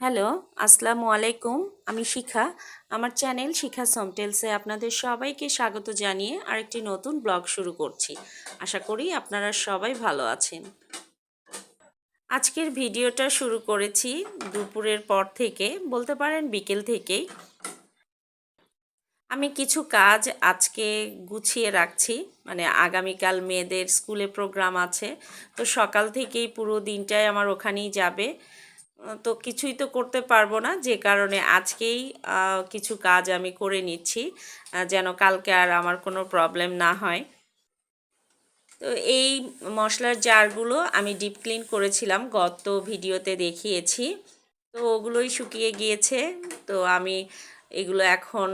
Hello, আসসালামু আলাইকুম, আমি শিখা। আমার চ্যানেল শিখা সমটেলসে আপনাদের সবাইকে স্বাগত জানিয়ে আরেকটি নতুন ব্লগ শুরু করছি। আশা করি আপনারা সবাই ভালো আছেন। আজকের ভিডিওটা শুরু করেছি দুপুরের পর থেকে, বলতে পারেন বিকেল থেকেই। আমি কিছু কাজ আজকে গুছিয়ে রাখছি মানে আগামীকাল মেয়েদের স্কুলে প্রোগ্রাম আছে, তো সকাল থেকেই পুরো দিনটাই আমার ওখানেই যাবে। তো কিছুই তো করতে পারব না। যে কারণে আজকেই কিছু কাজ আমি করে নিচ্ছি যেন কালকে আর আমার কোনো প্রবলেম না হয়। তো এই মশলার জারগুলো আমি ডিপ ক্লিন করেছিলাম, গত ভিডিওতে দেখিয়েছি। তো ওগুলোই শুকিয়ে গিয়েছে, তো আমি এগুলো এখন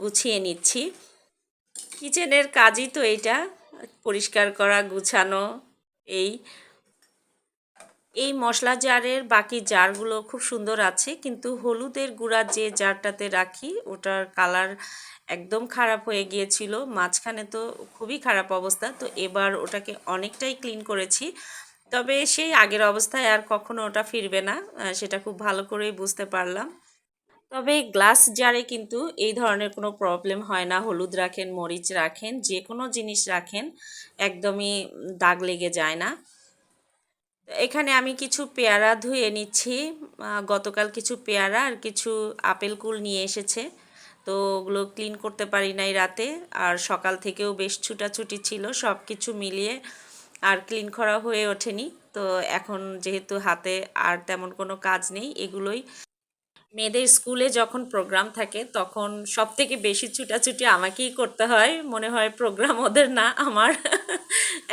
গুছিয়ে নিচ্ছি। কিচেনের কাজই তো এটা পরিষ্কার করা, গুছানো, এই এই মশলা জারের বাকি জারগুলো খুব সুন্দর আছে, কিন্তু হলুদের গুঁড়া যে জারটাতে রাখি, ওটার কালার একদম খারাপ হয়ে গিয়েছিল। মাঝখানে তো খুবই খারাপ অবস্থা, তো এবার ওটাকে অনেকটাই ক্লিন করেছি। তবে সেই আগের অবস্থায় আর কখনো ওটা ফিরবে না সেটা খুব ভালো করেই বুঝতে পারলাম। তবে গ্লাস জারে কিন্তু এই ধরনের কোনো প্রবলেম হয় না, হলুদ রাখেন, মরিচ রাখেন যে কোনো জিনিস রাখেন, একদমই দাগ লেগে যায় না। এখানে আমি কিছু পেয়ারা ধুয়ে নিচ্ছি। গতকাল কিছু পেয়ারা আর কিছু আপেল কুল নিয়ে এসেছে। তো ওগুলো ক্লিন করতে পারি নাই রাতে। আর সকাল থেকেও বেশ ছুটাছুটি ছিল সব কিছু মিলিয়ে আর ক্লিন করা হয়ে ওঠেনি। তো এখন যেহেতু হাতে আর তেমন কোনো কাজ নেই, এগুলোই মেয়েদের স্কুলে যখন প্রোগ্রাম থাকে, তখন সব থেকে বেশি ছুটাছুটি আমাকেই করতে হয়। মনে হয় প্রোগ্রাম ওদের না, আমার।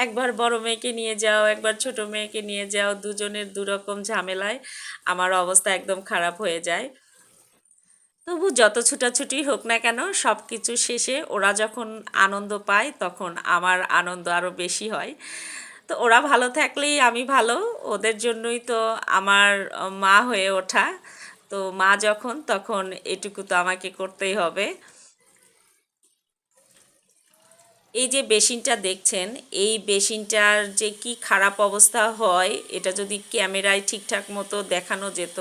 একবার বড় মেয়েকে নিয়ে যাও, একবার ছোট মেয়েকে নিয়ে যাও, দুজনের দুরকম ঝামেলায় আমার অবস্থা একদম খারাপ হয়ে যায়। তবু যত ছুটাছুটি হোক না কেন সব কিছু শেষে ওরা যখন আনন্দ পায়, তখন আমার আনন্দ আরও বেশি হয়। তো ওরা ভালো থাকলেই আমি ভালো, ওদের জন্যই তো আমার মা হয়ে ওঠা। তো মা যখন, তখন এটুকু তো আমাকে করতেই হবে। এই যে বেসিনটা দেখছেন, এই বেসিনটার যে কি খারাপ অবস্থা হয়, এটা যদি ক্যামেরায় ঠিকঠাক মতো দেখানো যেত,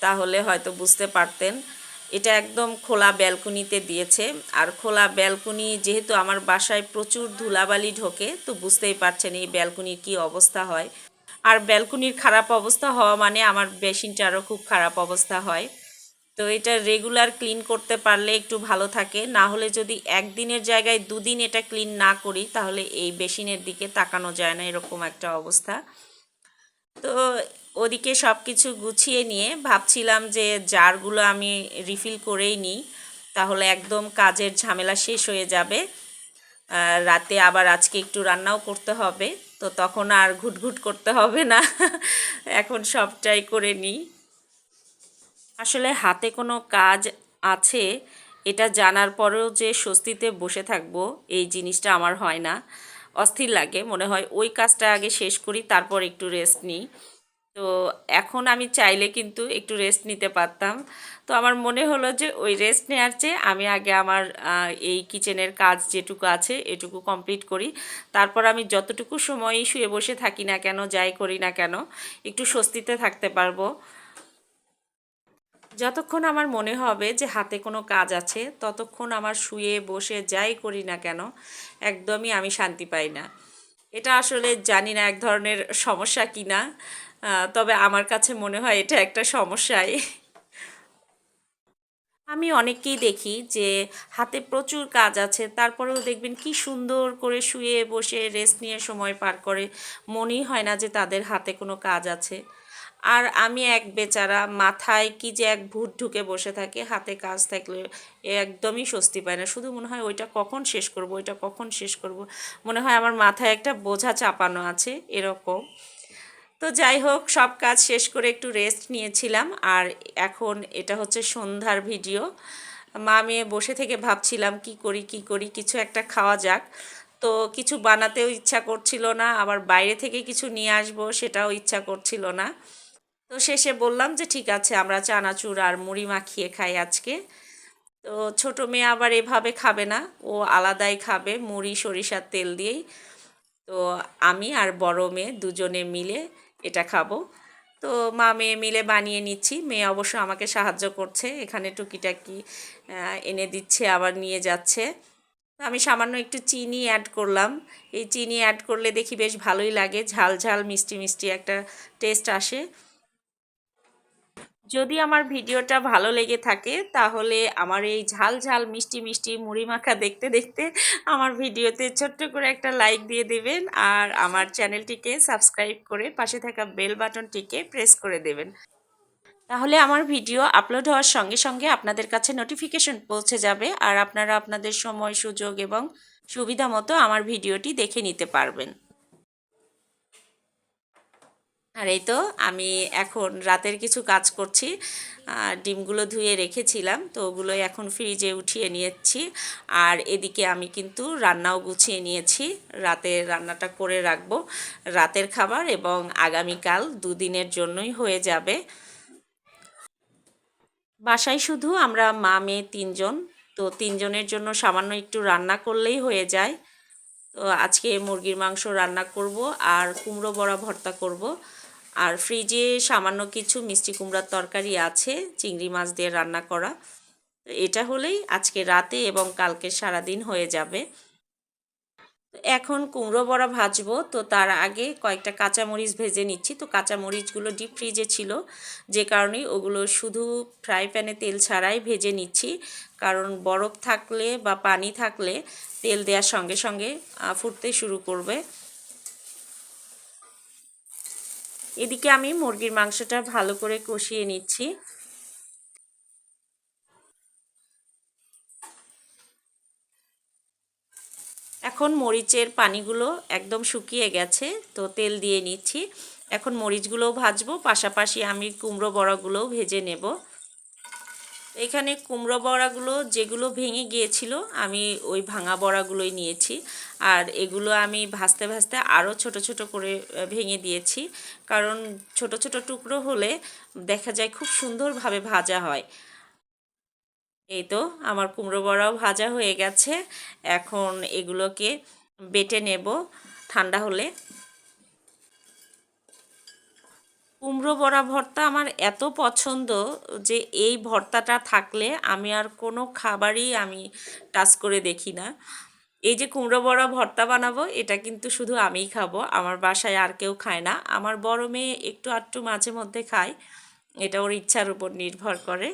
তাহলে হয়তো বুঝতে পারতেন। এটা একদম খোলা ব্যালকনিতে দিয়েছে। আর খোলা ব্যালকনি, যেহেতু আমার বাসায় প্রচুর ধুলাবালি ঢোকে, তো বুঝতেই পারছেন এই ব্যালকনির কি অবস্থা হয়। আর ব্যালকনির খারাপ অবস্থা হওয়া মানে আমার বেসিনটারও খুব খারাপ অবস্থা হয়। তো এটা রেগুলার ক্লিন করতে পারলে একটু ভালো থাকে। না হলে যদি একদিনের জায়গায় দুদিন এটা ক্লিন না করি, তাহলে এই বেসিনের দিকে তাকানো যায় না, এরকম একটা অবস্থা। তো ওদিকে সব কিছু গুছিয়ে নিয়ে ভাবছিলাম যে জারগুলো আমি রিফিল করেই নিই, তাহলে একদম কাজের ঝামেলা শেষ হয়ে যাবে। রাতে আবার আজকে একটু রান্নাও করতে হবে। তো তখন আর ঘুটঘুট করতে হবে না। এখন সবটাই করে নিই। আসলে হাতে কোনো কাজ আছে, এটা জানার পরেও যে স্বস্তিতে বসে থাকব, এই জিনিসটা আমার হয় না। অস্থির লাগে, মনে হয় ওই কাজটা আগে শেষ করি, তারপর একটু রেস্ট নিই। তো এখন আমি চাইলে কিন্তু একটু রেস্ট নিতে পারতাম। তো আমার মনে হলো যে ওই রেস্ট নেওয়ার চেয়ে আমি আগে আমার এই কিচেনের কাজ যেটুকু আছে এটুকু কমপ্লিট করি। তারপর আমি যতটুকু সময়ই শুয়ে বসে থাকি না কেন, যাই করি না কেন, একটু স্বস্তিতে থাকতে পারব। যতক্ষণ আমার মনে হবে যে হাতে কোনো কাজ আছে, ততক্ষণ আমার শুয়ে বসে যাই করি না কেন, একদমই আমি শান্তি পাই না। এটা আসলে জানি না এক ধরনের সমস্যা কি না তবে আমার কাছে মনে হয় এটা একটা সমস্যাই। আমি অনেককেই দেখি যে হাতে প্রচুর কাজ আছে, তারপরেও দেখবেন কি সুন্দর করে শুয়ে বসে রেস্ট নিয়ে সময় পার করে, মনেই হয় না যে তাদের হাতে কোনো কাজ আছে। আর আমি এক বেচারা, মাথায় কি যে এক ভূত ঢুকে বসে থাকে, হাতে কাজ থাকলে একদমই স্বস্তি পায় না। শুধু মনে হয় ওইটা কখন শেষ করব, ওইটা কখন শেষ করব? মনে হয় আমার মাথায় একটা বোঝা চাপানো আছে, এরকম। তো যাই হোক, সব কাজ শেষ করে একটু রেস্ট নিয়েছিলাম। আর এখন এটা হচ্ছে সন্ধ্যার ভিডিও মা মেয়ে বসে থেকে ভাবছিলাম কি করি কি করি, কিছু একটা খাওয়া যাক। তো কিছু বানাতেও ইচ্ছা করছিল না, আবার বাইরে থেকে কিছু নিয়ে আসব সেটাও ইচ্ছা করছিল না। তো শেষে বললাম যে ঠিক আছে, আমরা চানাচুর আর মুড়ি মাখিয়ে খাই আজকে। তো ছোট মেয়ে আবার এভাবে খাবে না, ও আলাদাই খাবে মুড়ি, সরিষার তেল দিয়েই। তো আমি আর বড় মেয়ে দুজনে মিলে এটা খাব। তো মা মেয়ে মিলে বানিয়ে নিচ্ছি। মেয়ে অবশ্য আমাকে সাহায্য করছে। এখানে টুকিটাকি এনে দিচ্ছে, আবার নিয়ে যাচ্ছে। আমি সামান্য একটু চিনি অ্যাড করলাম। এই চিনি অ্যাড করলে দেখি বেশ ভালোই লাগে। ঝাল ঝাল, মিষ্টি মিষ্টি একটা টেস্ট আসে। যদি আমার ভিডিওটা ভালো লেগে থাকে, তাহলে আমার এই ঝাল ঝাল মিষ্টি মিষ্টি মুড়ি মাখা দেখতে দেখতে আমার ভিডিওতে ছোট্ট করে একটা লাইক দিয়ে দেবেন আর আমার চ্যানেলটিকে সাবস্ক্রাইব করে পাশে থাকা বেল বাটনটিকে প্রেস করে দেবেন। তাহলে আমার ভিডিও আপলোড হওয়ার সঙ্গে সঙ্গে আপনাদের কাছে নোটিফিকেশন পৌঁছে যাবে আর আপনারা আপনাদের সময়, সুযোগ এবং সুবিধা মতো আমার ভিডিওটি দেখে নিতে পারবেন। আর এই তো আমি এখন রাতের কিছু কাজ করছি। ডিমগুলো ধুয়ে রেখেছিলাম, তো ওগুলো এখন ফ্রিজে উঠিয়ে নিয়েছি। আর এদিকে আমি কিন্তু রান্নাও গুছিয়ে নিয়েছি রাতে রান্নাটা করে রাখব রাতের খাবার এবং আগামীকাল দুদিনের জন্যই হয়ে যাবে। বাসায় শুধু আমরা মা, মেয়ে তিনজন, তো তিনজনের জন্য সামান্য একটু রান্না করলেই হয়ে যায়। তো আজকে মুরগির মাংস রান্না করব আর কুমড়ো বড়া ভর্তা করব। আর ফ্রিজে সামান্য কিছু মিষ্টি কুমড়ার তরকারি আছে, চিংড়ি মাছ দিয়ে রান্না করা। এটা হলেই আজকে রাতে এবং কালকে সারাদিন হয়ে যাবে। এখন কুমড়ো বড়া ভাজবো, তো তার আগে কয়েকটা কাঁচামরিচ ভেজে নিচ্ছি। তো কাঁচামরিচগুলো ডিপ ফ্রিজে ছিল, যে কারণে ওগুলো শুধু ফ্রাই প্যানে তেল ছাড়াই ভেজে নিচ্ছি। কারণ বরফ থাকলে বা পানি থাকলে তেল দেওয়ার সঙ্গে সঙ্গে ফুটতে শুরু করবে। এদিকে আমি মুরগির মাংসটা ভালো করে কষিয়ে নিচ্ছি। এখন মরিচের পানিগুলো একদম শুকিয়ে গেছে, তো তেল দিয়ে নিচ্ছি। এখন মরিচগুলোও ভাজবো, পাশাপাশি আমি কুমড়ো বড়াগুলোও ভেজে নেব। এখানে কুমড়ো বড়াগুলো যেগুলো ভেঙে গিয়েছিল, আমি ওই ভাঙা বড়াগুলোই নিয়েছি। আর এগুলো আমি ভাজতে ভাজতে আরও ছোট ছোট করে ভেঙে দিয়েছি। কারণ ছোট ছোট টুকরো হলে দেখা যায় খুব সুন্দরভাবে ভাজা হয়। এই তো আমার কুমড়ো বড়াও ভাজা হয়ে গেছে। এখন এগুলোকে বেটে নেব ঠান্ডা হলে। কুমড়ো বড়া ভর্তা আমার এত পছন্দ যে এই ভর্তাটা থাকলে আমি আর কোনো খাবারই আমি টাচ করে দেখি না। এই যে কুমড়ো বড়া ভর্তা বানাবো, এটা কিন্তু শুধু আমিই খাব, আমার বাসায় আর কেউ খায় না। আমার বড় মেয়ে একটু আধটু মাঝে মধ্যে খায়, এটা ওর ইচ্ছার উপর নির্ভর করে।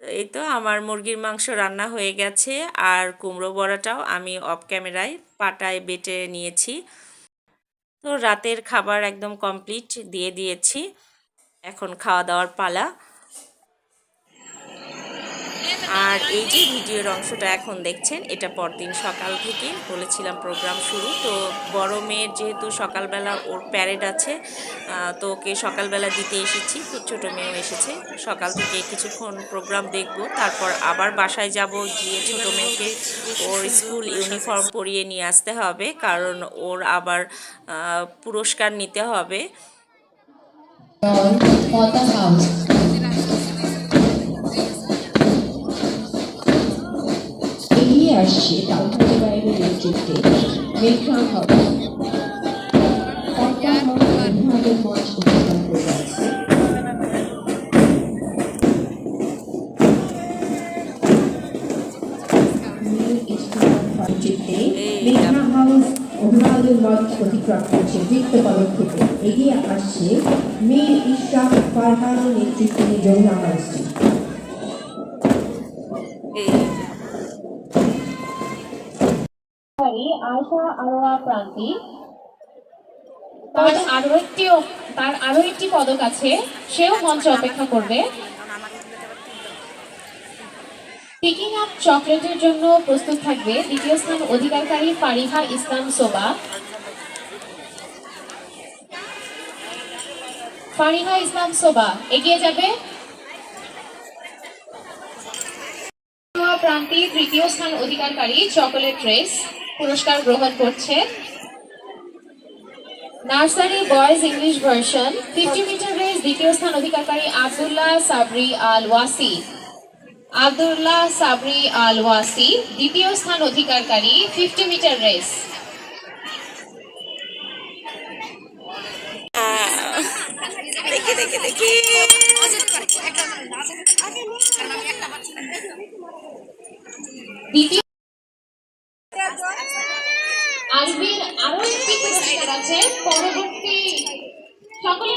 এই তো আমার মুরগির মাংস রান্না হয়ে গেছে, আর কুমড়ো বড়াটাও আমি অফ ক্যামেরায় পাটায় বেটে নিয়েছি। তো রাতের খাবার একদম কমপ্লিট দিয়ে দিয়েছি। এখন খাওয়া দাওয়ার পালা। আর এই যে ভিডিওর অংশটা এখন দেখছেন, এটা পরদিন সকাল থেকে বলেছিলাম প্রোগ্রাম শুরু। তো বড় মেয়ের যেহেতু সকালবেলা ওর প্যারেড আছে তো ওকে সকালবেলা দিতে এসেছি, তো ছোটো মেয়েও এসেছে। সকাল থেকে কিছুক্ষণ প্রোগ্রাম দেখব, তারপর আবার বাসায় যাব, গিয়ে ছোটো মেয়েকে ওর স্কুল ইউনিফর্ম পরিয়ে নিয়ে আসতে হবে, কারণ ওর আবার পুরস্কার নিতে হবে। আসছে তালতলি বাইরের নেতৃত্বে মেঘনা হবে করছে বৃত্ত এগিয়ে আসছে মীর ইশরাক ফারহানের নেতৃত্বে যমুনা হাউসটি আশা আরোয়া প্রান্তি তার আরও একটি তার আরও একটি পদক আছে সেও মঞ্চে অপেক্ষা করবে। পিকিং আপ চকলেটের জন্য প্রস্তুত থাকবে দ্বিতীয় স্থান অধিকারকারী ফারিহা ইসলাম সোবা। ফারিহা ইসলাম সোবা এগিয়ে যাবে। প্রান্তি তৃতীয় স্থান অধিকারকারী চকোলেট রেস। পুরস্কার গ্রহণ করছে। Nursery boys English version fifty metre race দ্বিতীয় স্থান অধিকারী আবদুল্লাহ সাবরি আল ওয়াসি। আব্দুল্লাহ সাবরি আল ওয়াসি দ্বিতীয় স্থান অধিকারী ফিফটি মিটার রেস দেখি দেখি দেখি। দ্বিতীয় আরও একটি পুরস্কার আছে, পরবর্তী সকলে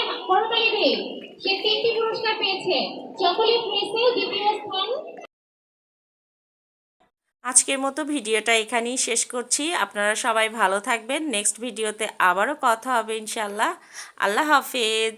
সে তিনটি পুরস্কার পেয়েছে। চকোলেট দ্বিতীয় স্থান। আজকের মতো ভিডিওটা এখানেই শেষ করছি। আপনারা সবাই ভালো থাকবেন। নেক্সট ভিডিওতে আবারও কথা হবে ইনশাল্লাহ। আল্লাহ হাফেজ।